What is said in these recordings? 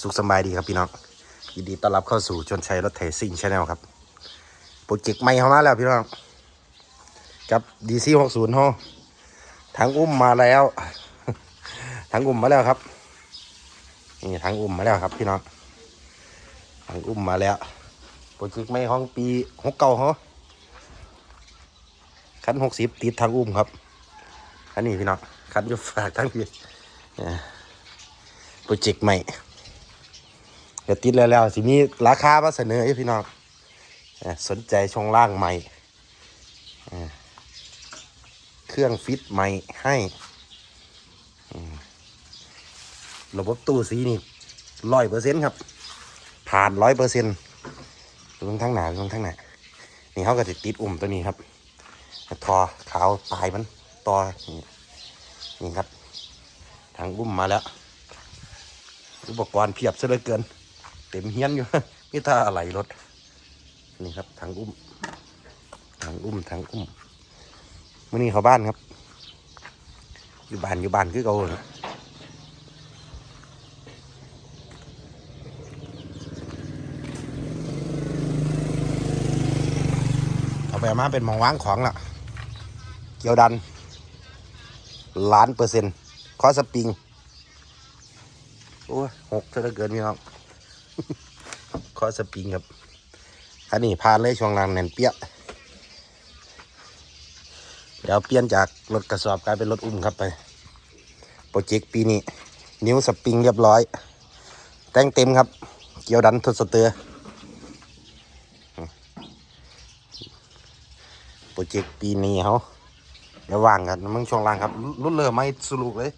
สุขสบายดีครับพี่น้องยินดีต้อนรับเข้าสู่ชนชัยรถไถซิ่งชาแนลครับโปรเจกต์ใหม่เข้ามาแล้วพี่น้องกับ DC 60เฮาทางอุ้มมาแล้วทางอุ้มมาแล้วครับนี่ทางอุ้มมาแล้วครับ พี่น้องทางอุ้มมาแล้วโปรเจกต์ใหม่ของปีหกเก้าเขาคันหกสิบติดทางอุ้มครับอันนี้พี่น้องคันยู่ฝากทั้งพี่โปรเจกต์ใหม่ เดี๋ยวติดแล้วแล้วสิมีราคามาเสนอให้พี่น้องสนใจช่องล่างใหม่เครื่องฟิตใหม่ให้ระบบตู้สีนี่ร้อยเปอร์เซ็นต์ครับ ผ่านร้อยเปอร์เซ็นต์ลงทั้งหนาลงทั้งหนานี่เขาก็จะติดอุ่มตัวนี้ครับทอขาวปลายมันต่อนี่นี่ครับทางอุ้มมาแล้ว อุปกรณ์เพียบซะเหลือเกิน ต็มเฮียนอยู่ นี่ถ้าอะไรรถ นี่ครับทางอุ้มทางอุ้มทางอุ้มมื่อนี้เขาบ้านครับ อยู่บ้านอยู่บ้านคือเก่าเลยเอาไปเอามาเป็นมองว้างของละเกี่ยวดันล้านเปอร์เซ็นต์คอสปริง โอ้หกซะเหลือเกินพี่น้อง คอสปริงครับ อันนี้พานเลยช่วงล่างแน่นเปี้ยเดี๋ยวเปลี่ยนจากรถกระสอบกลายเป็นรถอุ้มครับไป โปรเจกต์ปีนี้ นิ้วสปริงเรียบร้อย แต่งเต็มครับ เกี่ยวดันทดสเตอร์โปรเจกต์ปีนี้เขาเดี๋ยววางกันมึงช่วงล่างครับ รุ่นเรือไม่สรุปเลย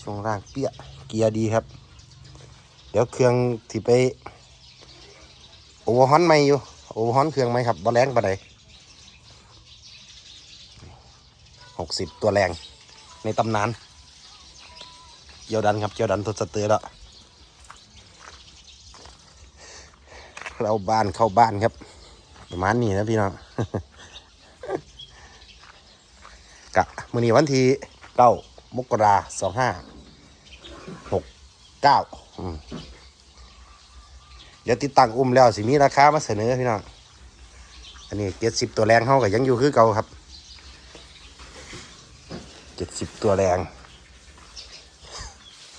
ช่วงล่างเปี้ยเกียร์ดีครับ เดี๋ยวเครื่องที่ไปโอเวอร์ฮอนไม่อยู่โอเวอร์ฮอนเครื่องไหมครับบอแรงปะไดหกสิบตัวแรงในตำนานเกี่ยวดันครับเกี่ยวดันทดสเตอร์แล้วเราบ้านเข้าบ้านครับ ประมาณนี้นะพี่น้องกะ มือนี้วันที่เก้า มกราสองห้าหกเก้าเดี๋ยวติดตั้งอุ้มแล้วสิมีราคามาเสนอพี่น้อง อันนี้เจ็ดสิบตัวแรงเขาก็ยังอยู่คือเก่าครับเจ็ดสิบตัวแรง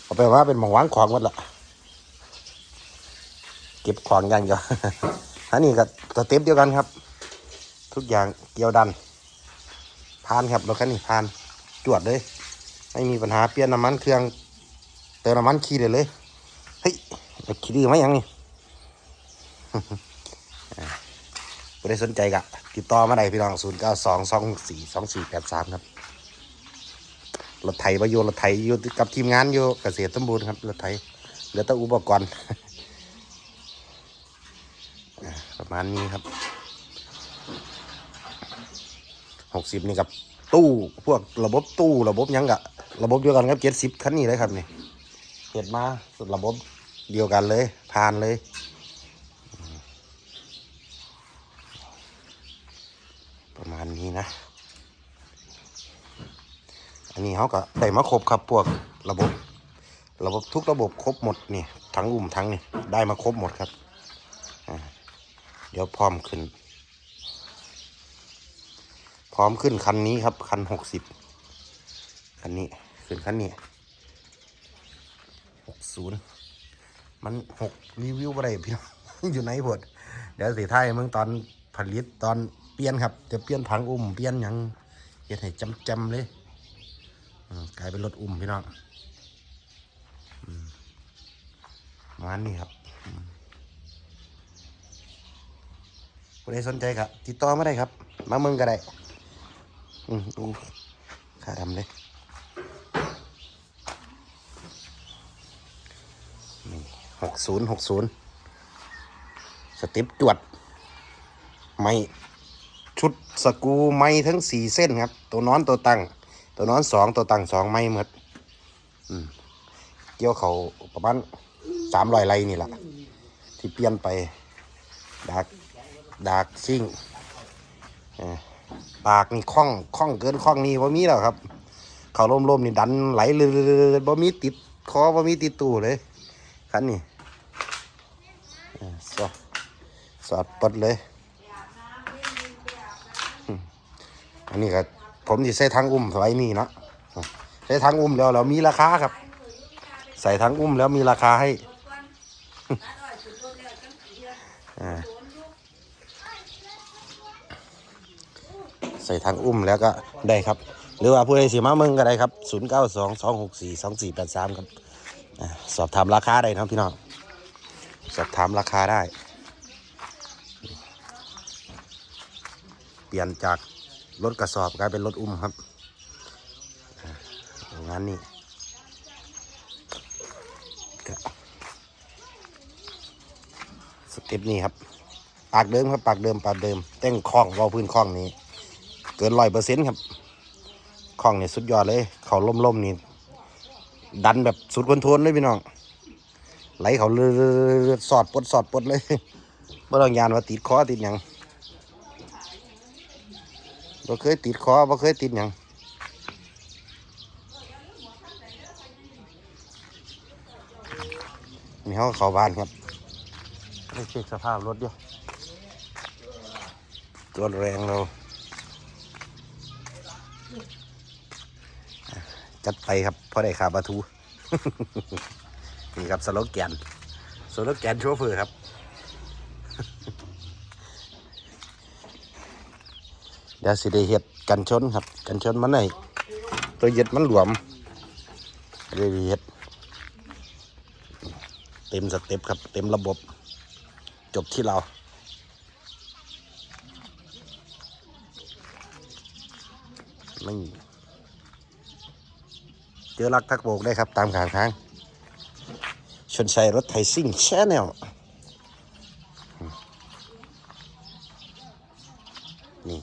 เอาไปว่าเป็นหมองวางของหมดละเก็บของอย่างเดียวอันนี้ก็สเต็ปเดียวกันครับ ทุกอย่างเกี่ยวดันพานครับรถคันนี้พานจวดเลย ไม่มีปัญหาเปลี่ยนน้ำมันเครื่องเติมน้ำมันขี่เลยเลยเฮ้ยจะขี่ดีไหมยังนี่ไม่ได้สนใจกะติดต่อมาได้พี่น้องศูนย์เก้าสองสองสี่สองสี่แปดสามครับรถไถประโยชน์รถไถอยู่กับทีมงานอยู่เกษตรสมบูรณ์ครับรถไถเหลือแต่อุปกรณ์อ่าประมาณนี้ครับหกสิบนี่กับ ตู้พวกระบบตู้ระบบยังกะระบบเดียวกันครับเจ็ดสิบคันนี้เลยครับนี่เห็ดมาสุดระบบเดียวกันเลยผ่านเลยประมาณนี้นะ อันนี้เขาก็ได้มาครบครับพวกระบบ ระบบทุกระบบครบหมดนี่ทั้งอุ่มทั้งนี่ได้มาครบหมดครับ เดี๋ยวพร้อมขึ้น พร้อมขึ้นคันนี้ครับ คันหกสิบคันนี้ขึ้นคันนี้หกศูนย์มันหกรีวิวอะไรพี่น้องอยู่ไหนพดเดี๋ยวสิท้ายมึงตอนผลิตตอนเปลี่ยนครับจะเปลี่ยนถังอุ้มเปลี่ยนยังเฮ็ดให้จำจำๆเลยกลายเป็นรถอุ้มพี่น้องมประมาณนี้ครับอืมผู้ใดสนใจครับติดต่อมาได้ครับ มาเมืองก็ได้ อืมอู้ขาดำเลยนี่หกศูนย์หกศูนย์สเต็ปจวด ไม่ชุดสกูไม่ทั้งสี่เส้นครับ ตัวนอนตัวตั้ง ตัวนอนสองตัวตั้งสองไม่หมดอืมเกี่ยวเขาประมาณสามรอยไรนี่แหละที่เปลี่ยนไปดากดากซิ่งอ่อ ปากนี่คล่องคล่องเกินคล่องนี่ว่มีแล้วครับ เขาล่มๆนี่ดันไหลเลยบ่มีติดคอบ่มีติดตู้เลยคันนี้อ่สอดสอดปดเลยอันนี้ก็ผมที่ใส่ทางอุ้มไว้นี่นะใส่ทางอุ้มแล้วเรามีราคาครับ ใส่ทางอุ้มแล้วมีราคาให้ อ่า ใส่ทางอุ้มแล้วก็ได้ครับ หรือว่าผู้ใดสิมาเมืองก็ได้ครับ0 9 2 2 6 4 2 4 8 3ครับอ่าสอบถามราคาได้นะพี่น้องสอบถามราคาได้ เปลี่ยนจากรถกระสอบกลายเป็นรถอุ้มครับอ่างานนี้สเต็ปนี้ครับ ปากเดิมครับปากเดิมปากเดิมเต้งคล้องเวาพื้นคล้องนี้ เกินร้อยเปอร์เซ็นต์ครับคล้องเนี่ยสุดยอดเลย เขาล่มๆนี่ดันแบบสุดคอนโทรลเลยพี่น้อง ไหลเขาเลือดสอดปดสอดปดเลยบ่ต้องยานว่าติดคอติดหยังบ่เคยติดคอบ่เคยติดหยังนี่เขาเขาบ้านครับไปเช็คสภาพรถอยู่ตัวแรงเราอะ จัดไปครับพอได้ขาปลาทู นี่ครับสโลแกนสโลแกนโชเฟอร์ครับ เดี๋ยวสิได้เฮ็ดกันชนครับ กันชนมันไหนตัวเย็ดมันหลวมได้เฮ็ด เต็มสเต็ปครับ เต็มระบบ จบที่เราไม่ เจอรักทักโบกได้ครับ ตามขางทาง ชนชัยรถไทยซิ่งแชแนลนี่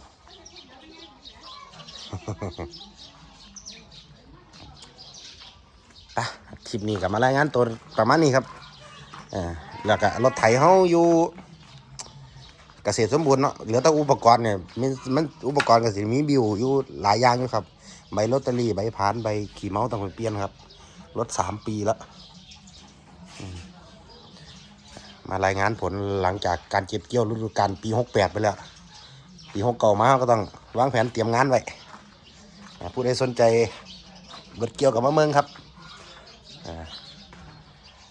อะคลิปนี้กับมารายงานตัวประมาณนี้ครับอ่าแล้วก็รถไถเฮาอยู่เกษตรสมบูรณ์เนาะเหลือแต่อุปกรณ์เนี่ยมันมันอุปกรณ์ก็สิมีบิวอยู่หลายอย่างอยู่ครับ ใบลอตเตอรี่ใบพานใบขี่เมาส์ต้องไปเปลี่ยนครับรถสามปีแล้ว มารายงานผลหลังจากการเก็บเกี่ยวฤดูกาลปีหกแปดไปแล้ว ปีหกเก่ามาก็ต้องวางแผนเตรียมงานไว้ผู้ใดสนใจเบิดเกี่ยวกับมะเมืองครับอ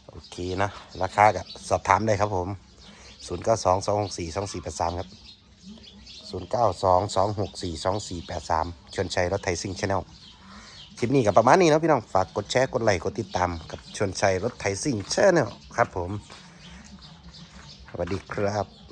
โอเคนะ ราคาก็สอบถามได้ครับผม 0 9 2 2 6 4 2 4 8 3 ครับ 0 9 2 2 6 4 2 4 8 3 ชวนชัยรถไทยซิ่งชาแนลคลิปนี้กับประมาณนี้นะพี่น้อง ฝากกดแชร์ กดไลค์ กดติดตามกับชวนชัยรถไทยซิ่งชาแนลครับผม สวัสดีครับ